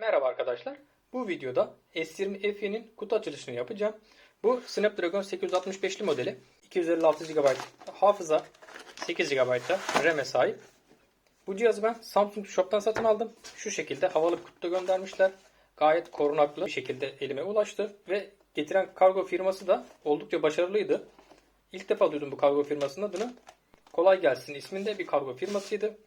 Merhaba arkadaşlar. Bu videoda S20 FE'nin kutu açılışını yapacağım. Bu Snapdragon 865'li modeli. 256 GB hafıza, 8 GB RAM'e sahip. Bu cihazı ben Samsung Shop'tan satın aldım. Şu şekilde havalı bir kutuda göndermişler. Gayet korunaklı bir şekilde elime ulaştı. Ve getiren kargo firması da oldukça başarılıydı. İlk defa duydum bu kargo firmasının adını. Kolay gelsin isminde bir kargo firmasıydı.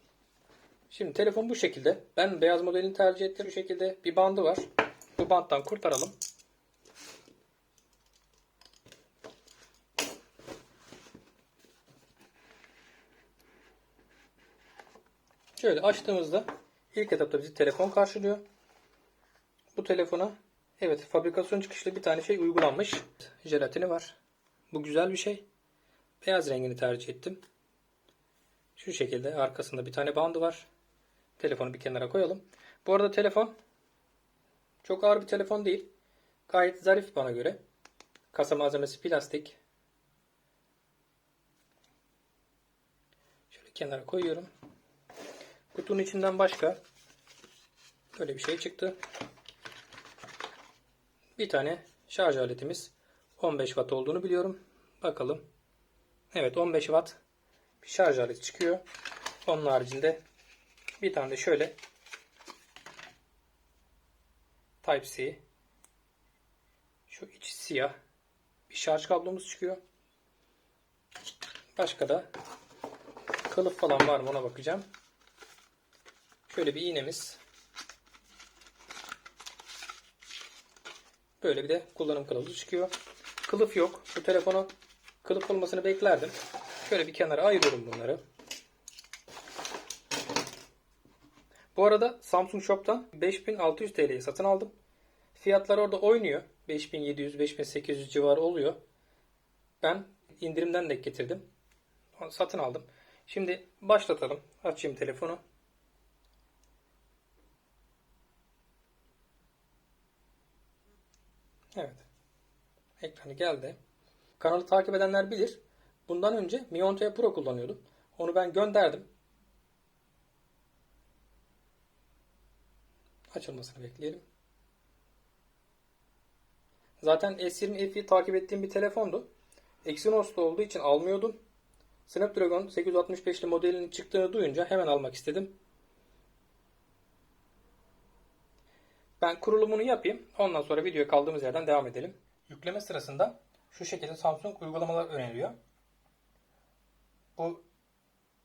Şimdi telefon bu şekilde. Ben beyaz modelini tercih ettim. Bu şekilde bir bandı var. Bu banttan kurtaralım. Şöyle açtığımızda ilk etapta bizi telefon karşılıyor. Bu telefona evet fabrikasyon çıkışlı bir tane şey uygulanmış. Jelatini var. Bu güzel bir şey. Beyaz rengini tercih ettim. Şu şekilde arkasında bir tane bandı var. Telefonu bir kenara koyalım. Bu arada telefon çok ağır bir telefon değil. Gayet zarif bana göre. Kasa malzemesi plastik. Şöyle kenara koyuyorum. Kutunun içinden başka böyle bir şey çıktı. Bir tane şarj aletimiz 15 watt olduğunu biliyorum. Bakalım. Evet 15 watt bir şarj aleti çıkıyor. Onun haricinde bir tane de şöyle Type-C şu içi siyah bir şarj kablomuz çıkıyor. Başka da kılıf falan var mı ona bakacağım. Şöyle bir iğnemiz. Böyle bir de kullanım kılavuzu çıkıyor. Kılıf yok. Bu telefonu kılıf olmasını beklerdim. Şöyle bir kenara ayırıyorum bunları. Bu arada Samsung Shop'tan 5600 TL'ye satın aldım. Fiyatlar orada oynuyor. 5700-5800 civarı oluyor. Ben indirimden de getirdim. Satın aldım. Şimdi başlatalım. Açayım telefonu. Evet. Ekranı geldi. Kanalı takip edenler bilir. Bundan önce Mi 10T Pro kullanıyordum. Onu ben gönderdim. Açılmasını bekleyelim. Zaten S20 FE'yi takip ettiğim bir telefondu. Exynos'ta olduğu için almıyordum. Snapdragon 865'li modelinin çıktığını duyunca hemen almak istedim. Ben kurulumunu yapayım. Ondan sonra videoya kaldığımız yerden devam edelim. Yükleme sırasında şu şekilde Samsung uygulamalar öneriyor. Bu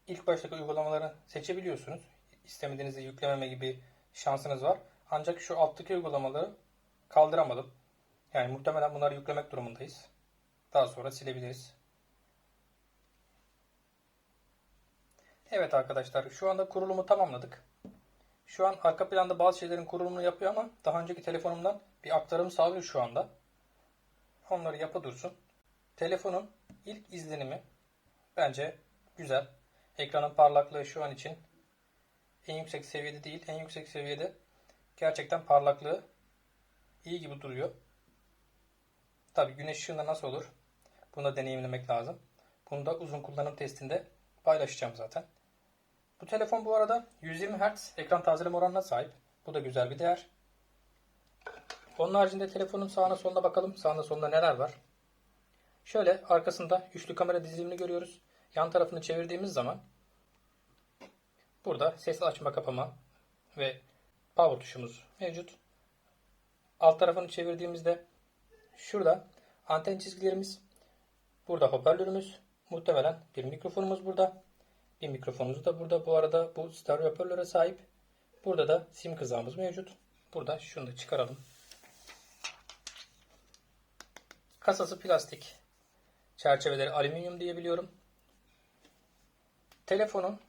ilk baştaki uygulamaları seçebiliyorsunuz. İstemediğinizi yüklememe gibi şansınız var. Ancak şu alttaki uygulamaları kaldıramadım. Yani muhtemelen bunları yüklemek durumundayız. Daha sonra silebiliriz. Evet arkadaşlar şu anda kurulumu tamamladık. Şu an arka planda bazı şeylerin kurulumunu yapıyor ama daha önceki telefonumdan bir aktarım sağlıyor şu anda. Onları yapı dursun. Telefonun ilk izlenimi bence güzel. Ekranın parlaklığı şu an için en yüksek seviyede değil, en yüksek seviyede gerçekten parlaklığı iyi gibi duruyor. Tabi güneş ışığında nasıl olur? Bunu da deneyimlemek lazım. Bunu da uzun kullanım testinde paylaşacağım zaten. Bu telefon bu arada 120 Hz ekran tazeleme oranına sahip. Bu da güzel bir değer. Onun haricinde telefonun sağına soluna bakalım. Sağında solunda neler var? Şöyle arkasında üçlü kamera dizilimini görüyoruz. Yan tarafını çevirdiğimiz zaman burada ses açma kapama ve power tuşumuz mevcut. Alt tarafını çevirdiğimizde şurada anten çizgilerimiz, burada hoparlörümüz, muhtemelen bir mikrofonumuz burada. Bir mikrofonumuz da burada. Bu arada bu stereo hoparlöre sahip. Burada da sim kızağımız mevcut. Burada şunu da çıkaralım. Kasası plastik. Çerçeveleri alüminyum diye biliyorum. Telefonun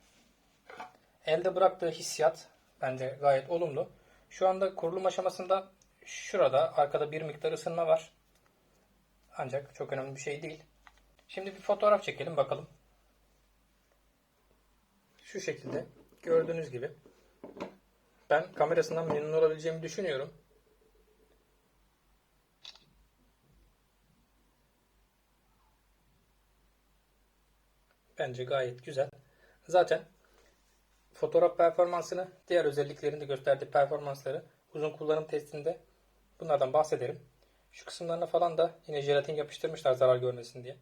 elde bıraktığı hissiyat bence gayet olumlu. Şu anda kurulum aşamasında şurada arkada bir miktar ısınma var. Ancak çok önemli bir şey değil. Şimdi bir fotoğraf çekelim bakalım. Şu şekilde gördüğünüz gibi ben kamerasından memnun olabileceğimi düşünüyorum. Bence gayet güzel. Zaten fotoğraf performansını, diğer özelliklerini de gösterdiği performansları uzun kullanım testinde bunlardan bahsederim. Şu kısımlarına falan da yine jelatin yapıştırmışlar zarar görmesin diye.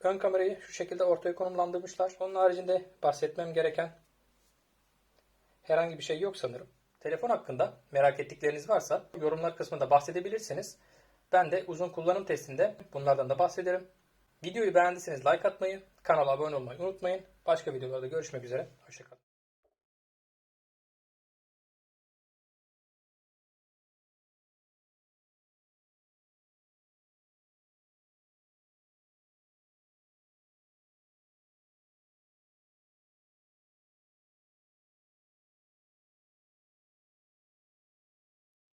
Ön kamerayı şu şekilde ortaya konumlandırmışlar. Onun haricinde bahsetmem gereken herhangi bir şey yok sanırım. Telefon hakkında merak ettikleriniz varsa yorumlar kısmında bahsedebilirsiniz. Ben de uzun kullanım testinde bunlardan da bahsederim. Videoyu beğendiyseniz like atmayı, kanala abone olmayı unutmayın. Başka videolarda görüşmek üzere. Hoşçakalın.